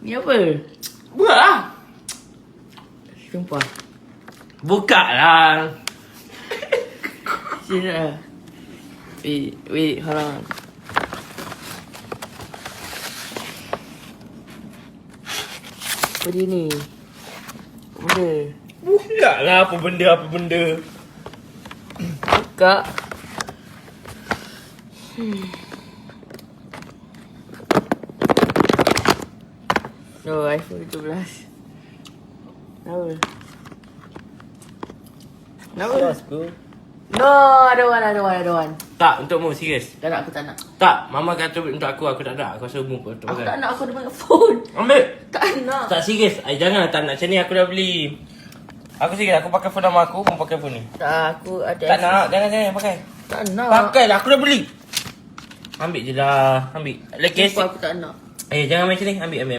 Ni apa? Buka lah. Sumpah. Buka lah. Sini lah. Wait, wait, hold on. Apa dia ni? Apa benda? Buka lah apa benda, apa benda. Buka. Hmm. Oh, iPhone 17. Kenapa? Kenapa? Bosku. No, I don't want, I don't want, I don't want. Tak, untukmu, serius. Tak nak, aku tak nak. Tak, mama kata untuk aku, aku tak nak. Aku rasa umur kau Aku tak nak, aku ada banyak phone. Ambil. Tak nak. Tak serius. Ay, jangan tak nak. Macam ni aku dah beli. Aku serius. Aku pakai phone nama aku, pun pakai phone ni. Tak, aku ada Tak nak. Jangan, jangan pakai. Tak nak. Pakai lah. Aku dah beli. Ambil je lah. Ambil. Lagi aku tak nak. Eh, jangan macam ni. Ambil, ambil.